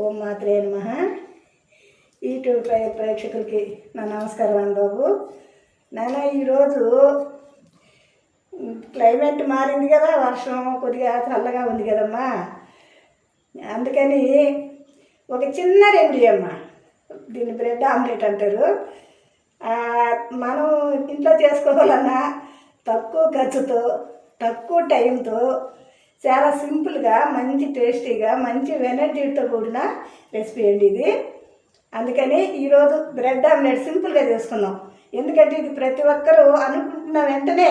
ఓం మాత్రే నమ. యూట్యూబ్ ప్రేక్షకులకి నా నమస్కారం అండి బాబు. నాన్న ఈరోజు క్లైమేట్ మారింది కదా వర్షం కొద్దిగా చల్లగా ఉంది కదమ్మా. అందుకని ఒక చిన్న రెమెడీ అమ్మ. దీన్ని బ్రెడ్ ఆమ్లెట్ అంటారు. మనం ఇంట్లో చేసుకోవాలన్నా తక్కువ ఖర్చుతో తక్కువ టైంతో చాలా సింపుల్గా మంచి టేస్టీగా మంచి వెనర్జీతో కూడిన రెసిపీ అండి ఇది. అందుకని ఈరోజు బ్రెడ్ ఆమ్లెట్ సింపుల్గా చేసుకున్నాం ఎందుకంటే ఇది ప్రతి ఒక్కరూ అనుకుంటున్న వెంటనే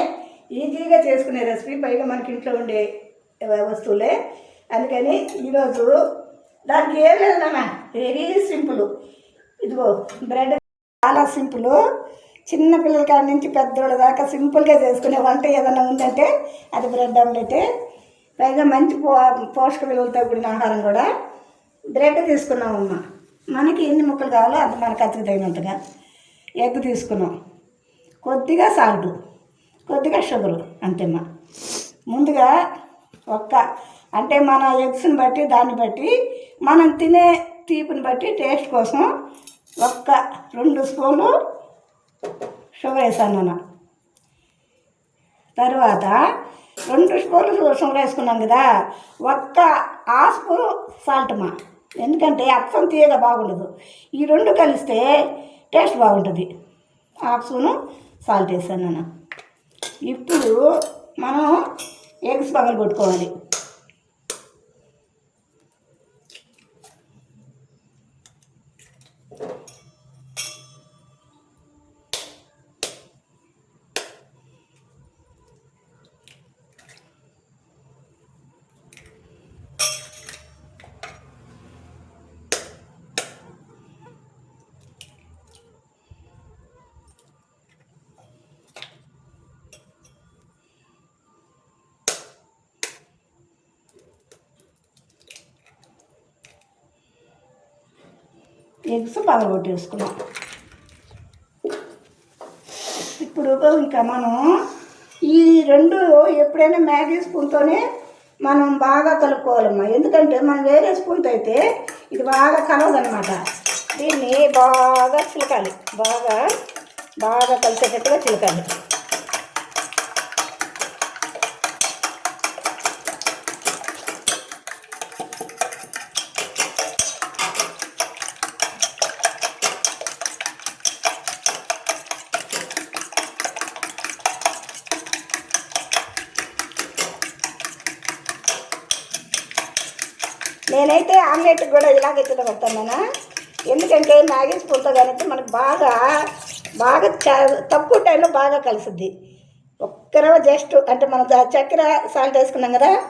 ఈజీగా చేసుకునే రెసిపీ పైగా మనకి ఇంట్లో ఉండే వస్తువులే. అందుకని ఈరోజు దానికి ఏం లేదు నాన్న వెరీ సింపుల్. ఇదిగో బ్రెడ్ చాలా సింపుల్. చిన్న పిల్లల కాడ నుంచి పెద్దోళ్ళ దాకా సింపుల్గా చేసుకునే వంట ఏదైనా ఉందంటే అది బ్రెడ్ ఆమ్లెటే. పైగా మంచి పో పోషక విలువలతో కూడిన ఆహారం కూడా బ్రెడ్ తీసుకున్నామమ్మా మనకి ఎన్ని ముక్కలు కావాలో అంత మనకు అతికి తగినంతగా ఎగ్ తీసుకున్నాం. కొద్దిగా సాల్ట్ కొద్దిగా షుగరు అంతేమ్మా. ముందుగా ఒక్క అంటే మన ఎగ్స్ని బట్టి దాన్ని బట్టి మనం తినే తీపిని బట్టి టేస్ట్ కోసం ఒక్క రెండు స్పూన్లు షుగర్ వేసాను తర్వాత రెండు స్పూన్లు షుగర్ వేసుకున్నాం కదా ఒక్క ఆ స్పూను సాల్ట్ మా. ఎందుకంటే అచ్చం తీయగా బాగుండదు. ఈ రెండు కలిస్తే టేస్ట్ బాగుంటుంది. హాఫ్ స్పూను సాల్ట్ వేసాను నేను ఇప్పుడు మనం ఎగ్స్ పగలు కొట్టుకోవాలి ఎగ్స్ పగలగొట్టేసుకున్నాం. ఇప్పుడు ఇంకా మనం ఈ రెండు ఎప్పుడైనా మ్యాగీ స్పూన్తోనే మనం బాగా కలుపుకోవాలమ్మా. ఎందుకంటే మనం వేరే స్పూన్తో అయితే ఇది బాగా కలవదనమాట దీన్ని బాగా చిలకాలి. బాగా బాగా కలిసేటట్టుగా చిలకాలి. నేనైతే ఆమ్లెట్ కూడా ఇలాగే తినబడతాను ఎందుకంటే మ్యాగీ స్పూన్తో కానీ మనకు బాగా బాగా చ- తక్కువ టైంలో బాగా కలుసుద్ది. ఒక్కరవ జస్ట్ అంటే మనం చక్కెర సాల్ట్ వేసుకున్నాం కదా?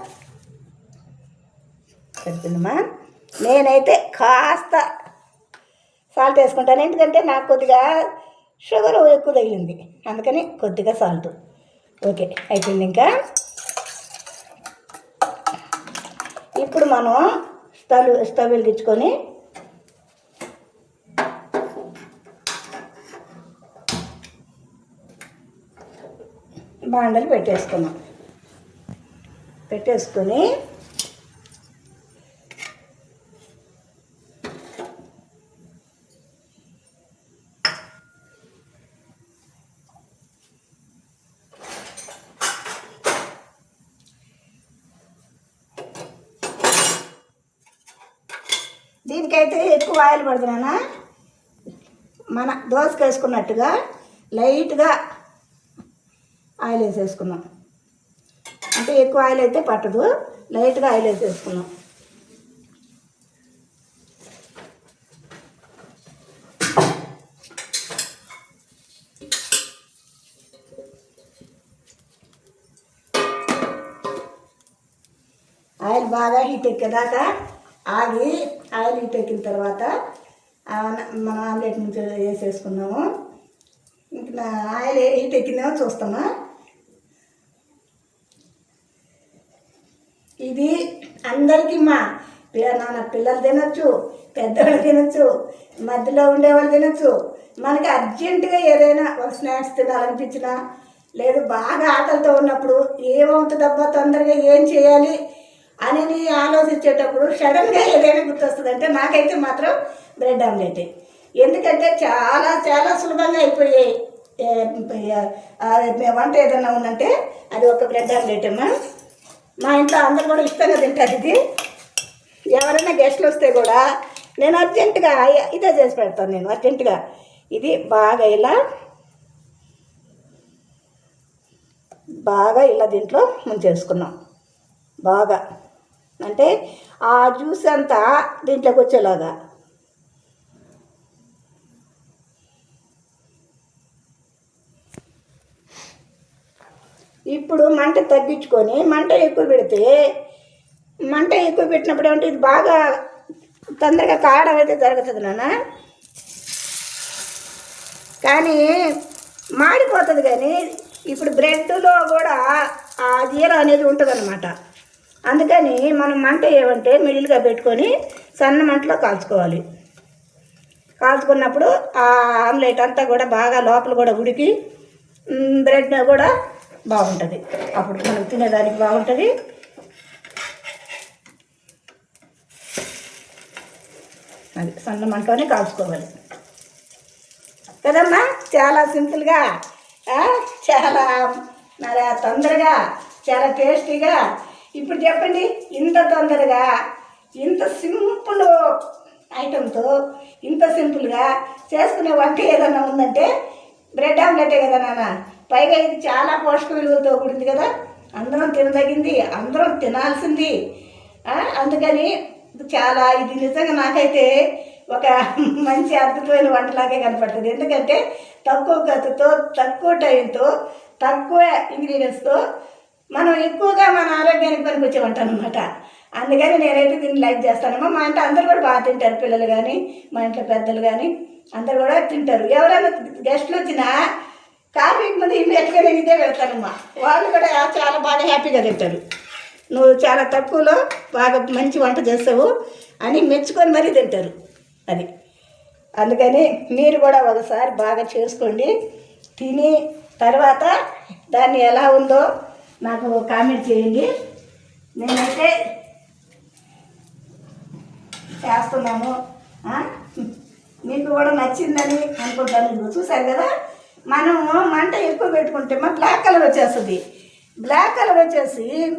చెప్తుందమ్మా నేనైతే కాస్త సాల్ట్ వేసుకుంటాను. ఎందుకంటే నాకు కొద్దిగా షుగర్ ఎక్కువ తగిలింది. అందుకని కొద్దిగా సాల్ట్. ఓకే అయిపోయింది ఇంకా. ఇప్పుడు మనం స్టవ్ స్టవ్ వెలిగించుకొని బాండలు పెట్టేసుకున్నాం పెట్టేసుకొని దీనికైతే ఎక్కువ ఆయిల్ పడుతున్నానా? మన దోసకి వేసుకున్నట్టుగా లైట్గా ఆయిల్ వేసేసుకున్నాం అంటే ఎక్కువ ఆయిల్ అయితే పట్టదు లైట్గా ఆయిల్ వేసేసుకున్నాం ఆయిల్ బాగా హీట్ ఎక్కేదాకా ఆగి ఆయిల్ హీట్ ఎక్కిన తర్వాత మనం ఆమ్లెట్ నుంచి వేసేసుకున్నాము ఇంకా ఆయిల్ హీట్ ఎక్కిందేమో చూస్తామా? ఇది అందరికీ మా పిల్ల- నాన్న పిల్లలు తినొచ్చు పెద్దవాళ్ళు తినొచ్చు మధ్యలో ఉండేవాళ్ళు తినొచ్చు. మనకి అర్జెంటుగా ఏదైనా ఒక స్నాక్స్ తినాలనిపించినా లేదు బాగా ఆకలితో ఉన్నప్పుడు ఏమవుతుందబ్బా తొందరగా ఏం చేయాలి? అని ఆలోచించేటప్పుడు సడన్గా ఏదైనా గుర్తొస్తుందంటే నాకైతే మాత్రం బ్రెడ్ ఆమ్లెట్. ఎందుకంటే చాలా చాలా సులభంగా అయిపోయాయి వంట ఏదైనా ఉందంటే అది ఒక బ్రెడ్ ఆమ్లెట్ అమ్మా. మా ఇంట్లో అందరు కూడా ఇష్టంగా తింటారు ఇది. ఎవరైనా గెస్ట్లు వస్తే కూడా నేను అర్జెంటుగా ఇదే చేసి పెడతాను నేను అర్జెంటుగా. ఇది బాగా ఇలా బాగా ఇలా దీంట్లో ముంచేసుకున్నాం. బాగా. అంటే ఆ జ్యూస్ అంతా దీంట్లోకి వచ్చేలాగా. ఇప్పుడు మంట తగ్గించుకొని మంట ఎక్కువ పెడితే మంట ఎక్కువ పెట్టినప్పుడు ఏమంటే ఇది బాగా తొందరగా కాయడం అయితే జరుగుతుంది నాన్న. కానీ మాడిపోతుంది కానీ ఇప్పుడు బ్రెడ్లో కూడా ఆ జీర అనేది ఉంటుంది అందుకని మనం మంట ఏమంటే మిడిల్గా పెట్టుకొని సన్న మంటలో కాల్చుకోవాలి. కాల్చుకున్నప్పుడు ఆ ఆమ్లెట్ అంతా కూడా బాగా లోపల కూడా ఉడికి బ్రెడ్ కూడా బాగుంటుంది. అప్పుడు మనం తినేదానికి బాగుంటుంది. అది సన్న మంటలోనే కాల్చుకోవాలి. కదమ్మా చాలా సింపుల్గా చాలా మరి తొందరగా చాలా టేస్టీగా ఇప్పుడు చెప్పండి ఇంత తొందరగా ఇంత సింపుల్ ఐటెంతో ఇంత సింపుల్గా చేసుకునే వంట ఏదన్నా ఉందంటే బ్రెడ్ ఆమ్లెటే కదా నాన్న. పైగా ఇది చాలా పోషక విలువలతో కూడింది కదా. అందరం తినదగింది అందరం తినాల్సింది. అందుకని చాలా ఇది నిజంగా నాకైతే ఒక మంచి అద్భుతమైన వంటలాగే కనపడుతుంది. ఎందుకంటే తక్కువ ఖర్చుతో తక్కువ టైంతో తక్కువ ఇంగ్రీడియంట్స్తో మనం ఎక్కువగా మన ఆరోగ్యానికి పనికొచ్చే వంట అనమాట అందుకని నేనైతే దీన్ని లైక్ చేస్తానమ్మా. మా ఇంట్లో అందరూ కూడా బాగా తింటారు పిల్లలు కానీ మా ఇంట్లో పెద్దలు కానీ అందరు కూడా తింటారు. ఎవరైనా గెస్ట్లు వచ్చినా కాఫీకి ముందు ఇమ్మీడియట్గా నేను ఇదే పెడతానమ్మా. వాళ్ళు కూడా చాలా బాగా హ్యాపీగా తింటారు. నువ్వు చాలా తక్కువలో బాగా మంచి వంట చేస్తావు అని మెచ్చుకొని మరీ తింటారు. అది. అందుకని మీరు కూడా ఒకసారి బాగా చేసుకోండి. తిని తర్వాత దాన్ని ఎలా ఉందో నాకు కామెంట్ చేయండి. నేనైతే చేస్తున్నాను. మీకు కూడా నచ్చిందని అనుకుంటాను. ఇదిగో చూసారు కదా? మనము మంట ఎక్కువ పెట్టుకుంటే మా బ్లాక్ కలర్ వచ్చేస్తుంది. బ్లాక్ కలర్ వచ్చేసి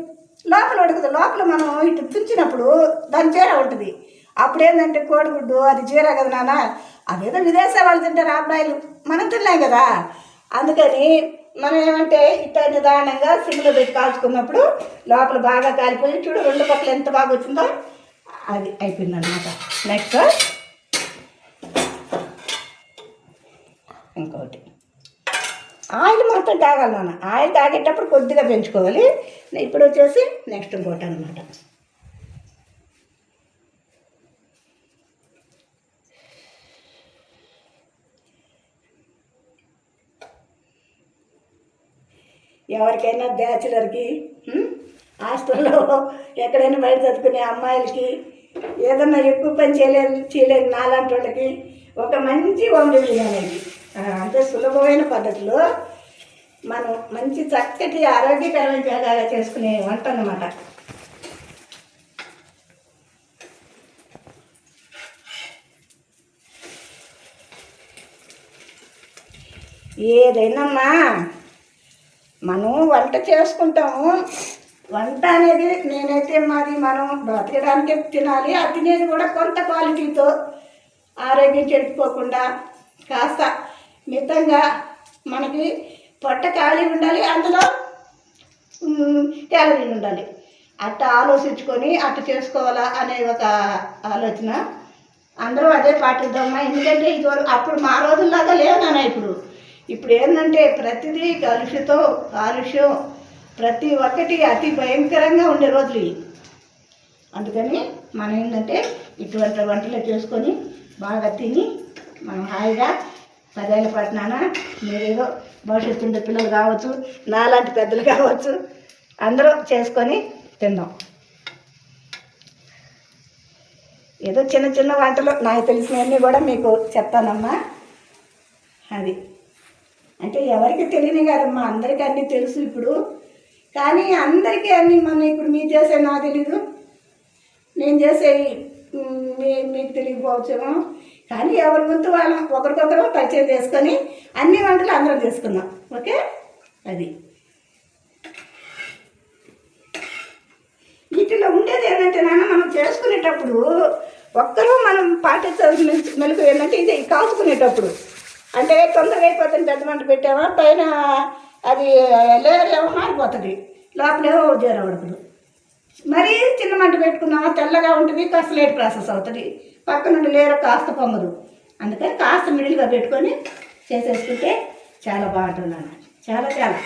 లోపల ఉడకదు లోపల మనం ఇటు తుంచినప్పుడు దాని చీర ఉంటుంది. అప్పుడు ఏంటంటే కోడిగుడ్డు అది చీర కదా నాన్న. అదేదో విదేశాల వాళ్ళు తింటారు అబ్బాయిలు. మనం తిన్నాం కదా. అందుకని మనం ఏమంటే ఇట్ట నిదానంగా సిమ్లో పెట్టి కాల్చుకున్నప్పుడు లోపల బాగా కాలిపోయి చూడు రెండు పక్కల ఎంత బాగా వచ్చిందో అది అయిపోయింది అనమాట నెక్స్ట్ ఇంకోటి. ఆయిల్ మాత్రం తాగాలి నాన్న. ఆయిల్ తాగేటప్పుడు కొద్దిగా పెంచుకోవాలి. ఇప్పుడు వచ్చేసి నెక్స్ట్ ఇంకోటి అనమాట ఎవరికైనా బ్యాచులర్కి హాస్టల్లో ఎక్కడైనా బయట చదువుకునే అమ్మాయిలకి ఏదన్నా ఎక్కువ పని చేయలేదు చేయలేదు నాలాంటి వాళ్ళకి ఒక మంచి హోమ్ డెలివరీ అనేది అంటే సులభమైన పద్ధతిలో మనం మంచి చక్కటి ఆరోగ్యకరమైన చేసుకునే వంట అన్నమాట. ఏదైనామ్మా మనం వంట చేసుకుంటాము. వంట అనేది నేనైతే మాది మనం బ్రతకడానికి తినాలి. ఆ తినేది కూడా కొంత క్వాలిటీతో ఆరోగ్యం చెడిపోకుండా కాస్త మితంగా మనకి పొట్ట ఖాళీ ఉండాలి. అందులో మ్, క్యాలరీలు ఉండాలి. అట్ట ఆలోచించుకొని అట్ట చేసుకోవాలా అనే ఒక ఆలోచన. అందరూ అదే పాటిద్దామా? ఎందుకంటే ఇది అప్పుడు మా రోజుల్లాగా లేవు నాన్న ఇప్పుడు. ఇప్పుడు ఏంటంటే ప్రతిదీ కలుషితం కాలుష్యం ప్రతి ఒక్కటి అతి భయంకరంగా ఉండే రోజులు ఇవి. అందుకని మనం ఏంటంటే ఇటువంటి వంటలు చేసుకొని బాగా తిని మనం హాయిగా పదేళ్ళ పట్టినాన మీరేదో భవిష్యత్తు ఉండే పిల్లలు కావచ్చు నాలాంటి పెద్దలు కావచ్చు అందరూ చేసుకొని తిందాం. ఏదో చిన్న చిన్న వంటలు నాకు తెలిసినవన్నీ కూడా మీకు చెప్తానమ్మా. అది. అంటే ఎవరికి తెలియని కదమ్మా అందరికీ అన్నీ తెలుసు ఇప్పుడు. కానీ అందరికీ అన్నీ మనం ఇప్పుడు మీ చేసే నా తెలీదు. నేను చేసేవి మీ మీకు తెలియకపోవచ్చేమో. కానీ ఎవరి ముందు వాళ్ళం ఒకరికొకరు పరిచయం చేసుకొని అన్ని వంటలు అందరం చేసుకుందాం. ఓకే? అది. వీటిలో ఉండేది ఏంటంటే నాన్న మనం చేసుకునేటప్పుడు ఒక్కరూ మనం పాటించాల్సిన మెలకు ఏంటంటే ఇది కాల్చుకునేటప్పుడు అంటే తొందరగా అయిపోతుంది పెద్ద మంట పెట్టామా పైన అది లేయర్ మారిపోతుంది. లోపలేమో జీర ఉడకదు మరి చిన్న మంట పెట్టుకున్నామా తెల్లగా ఉంటుంది కాస్త లేట్ ప్రాసెస్ అవుతుంది. పక్క నుండి లేరు కాస్త పొంగదు. అందుకని కాస్త మిడిల్గా పెట్టుకొని చేసేసుకుంటే చాలా బాగుంటుంది అన్న చాలా చాలా.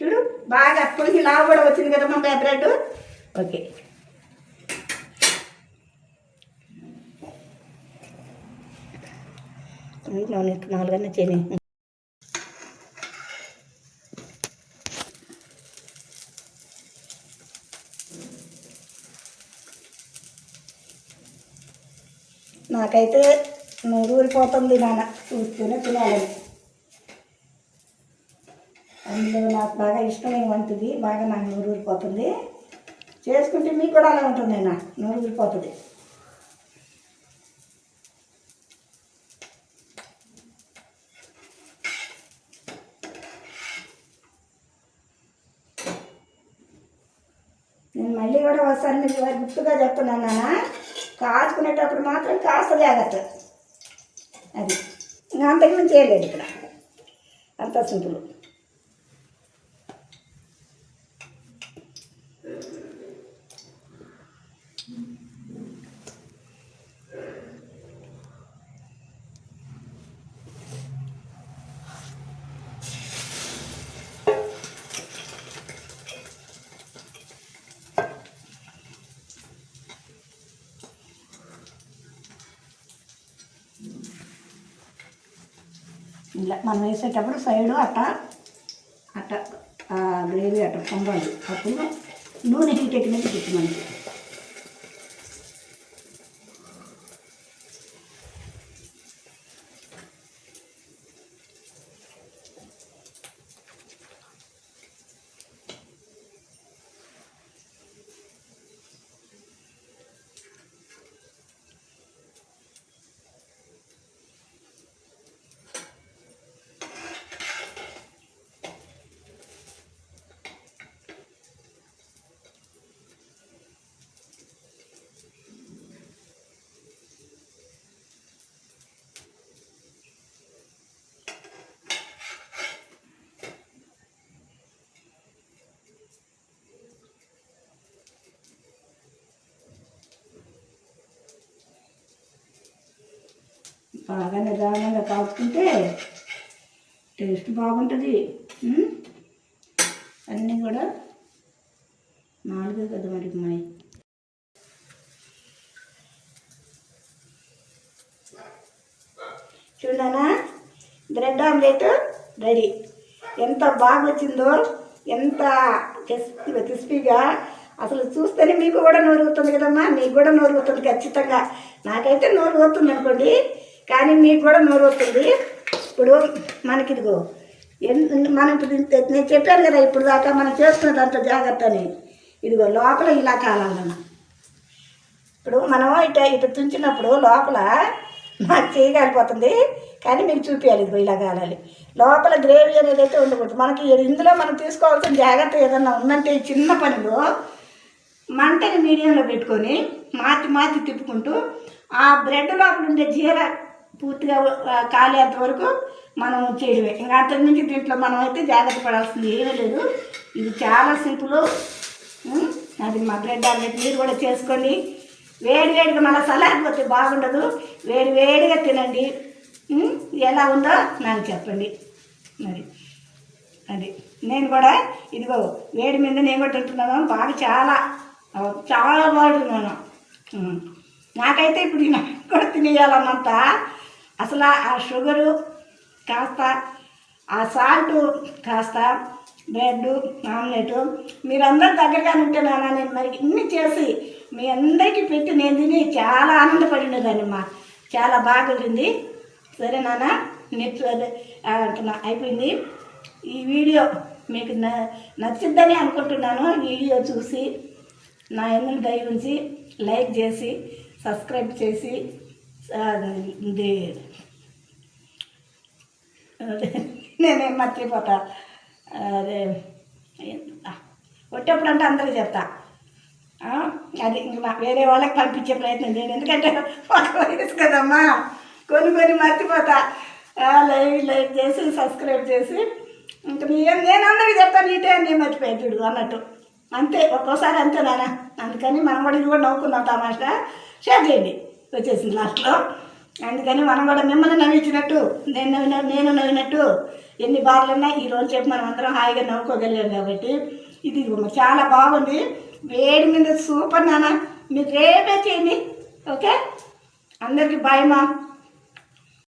చూడు బాగా అప్పటికి లావు కూడా వచ్చింది కదా మా బ్రెడ్. ఓకే. నాలుగన్నా చేయని నాకైతే నూరు ఊరిపోతుంది నాన్న. చూస్తూనే తినాలని. అందులో నాకు బాగా ఇష్టమైన వంటిది. బాగా నాకు నూరు ఊరిపోతుంది. చేసుకుంటే మీకు కూడా అలా ఉంటుంది నాన్న నూరు ఊరిపోతుంది. నేను మళ్ళీ కూడా ఒకసారి మీకు గుర్తుగా చెప్తున్నాను నాన్న. కాచుకునేటప్పుడు మాత్రం కాస్త జాగ్రత్త. అది. ఇంకా అంతకుమించి చేయలేదు ఇక్కడ. అంత సింపుల్. ఇలా మనం వేసేటప్పుడు సైడు అట్ట అట్ట గ్రేవీ అట్ట పొంగాలి అప్పుడు నూనె హీట్ ఎక్కినట్టు గుర్తు మనకి బాగా నిదానంగా కాల్చుకుంటే టేస్ట్ బాగుంటుంది. అన్నీ కూడా నాలుగే కదా మరి ఉన్నాయి చూడనా? Bread omelette ready. ఎంత బాగా వచ్చిందో ఎంత క్రిస్పీగా క్రిస్పీగా అసలు చూస్తేనే మీకు కూడా నోరు ఊరుతుంది కదమ్మా మీకు కూడా నోరు ఊరుతుంది ఖచ్చితంగా. నాకైతే నోరు పోతుంది అనుకోండి కానీ మీకు కూడా నోరవుతుంది ఇప్పుడు మనకి ఇదిగో మనం ఇప్పుడు నేను చెప్పాను కదా ఇప్పుడు దాకా మనం చేసుకున్న దాంట్లో జాగ్రత్త అని ఇదిగో లోపల ఇలా కాలాలన్నా ఇప్పుడు మనం ఇట ఇటు తుంచినప్పుడు లోపల మాకు చేయగలిపోతుంది కానీ మీకు చూపించాలి ఇదిగో ఇలా కాలాలి. లోపల గ్రేవీ అనేది అయితే ఉండకూడదు. మనకి ఇందులో మనం తీసుకోవాల్సిన జాగ్రత్త ఏదన్నా ఉందంటే ఈ చిన్న పనిలో మంటని మీడియంలో పెట్టుకొని మాతి మాతి తిప్పుకుంటూ ఆ బ్రెడ్ లోపల ఉండే జీర పూర్తిగా ఖాళీ కాలేంత వరకు మనం చేయడమే. ఇంకా అంతకు మించి దీంట్లో మనం అయితే జాగ్రత్త పడాల్సింది ఏమీ లేదు. ఇది చాలా సింపుల్. అది మా బ్రెడ్ ఆమ్లెట్. మీరు కూడా చేసుకోండి. వేడి వేడిగా మళ్ళీ పోతే బాగుండదు. వేడి వేడిగా తినండి. ఎలా ఉందో నాకు చెప్పండి. మరి అది నేను కూడా ఇదిగో వేడి మీద నేను కూడా తింటున్నాను. బాగా చాలా చాలా బాగుంటున్నాను నాకైతే ఇప్పుడు నాకు కూడా తినేయాలన్నంత అసలు ఆ షుగరు కాస్త ఆ సాల్ట్ కాస్త బ్రెడ్ ఆమ్లెట్ మీరందరూ దగ్గరగా ఉంటే నాన్న నేను మరి ఇన్ని చేసి మీ అందరికీ పెట్టి నేను తిని చాలా ఆనందపడినదానమ్మా చాలా బాగా సరే నాన్న నెట్ అంటున్నా అయిపోయింది. ఈ వీడియో మీకు న నచ్చిద్దని అనుకుంటున్నాను. వీడియో చూసి నా ఎందుకు దయ ఉంచి లైక్ చేసి సబ్స్క్రైబ్ చేసి ఇది. అదే నేనేం మర్చిపోతా. అదే వచ్చేప్పుడు అంటే అందరికీ చెప్తా. అది ఇంకా వేరే వాళ్ళకి పంపించే ప్రయత్నం చేయను. ఎందుకంటే ఒక వయసు కదమ్మా. కొన్ని కొన్ని మర్చిపోతా. లైవ్ లైవ్ చేసి సబ్స్క్రైబ్ చేసి. ఇంకా నేను నేను అందరికీ చెప్తాను నీటే నేను మర్చిపోయాను చూడు అన్నట్టు. అంతే ఒక్కోసారి అంతే నాన్న. అందుకని మనం కూడా ఇది కూడా నవ్వుకుందాం తమాషా. షేర్ చేయండి. వచ్చేసింది లాస్ట్లో. అందుకని మనం కూడా మిమ్మల్ని నవ్వించినట్టు నేను నవ్విన నేను నవ్వినట్టు ఎన్ని బాధలున్నా ఈ రోజు చెప్పి మనం అందరం హాయిగా నవ్వుకోగలిగాం కాబట్టి ఇది ఇదిగో చాలా బాగుంది. వేడి మీద సూపర్ నాన్న. మీరు రేపే చేయండి. ఓకే? అందరికీ బాయ్ మా.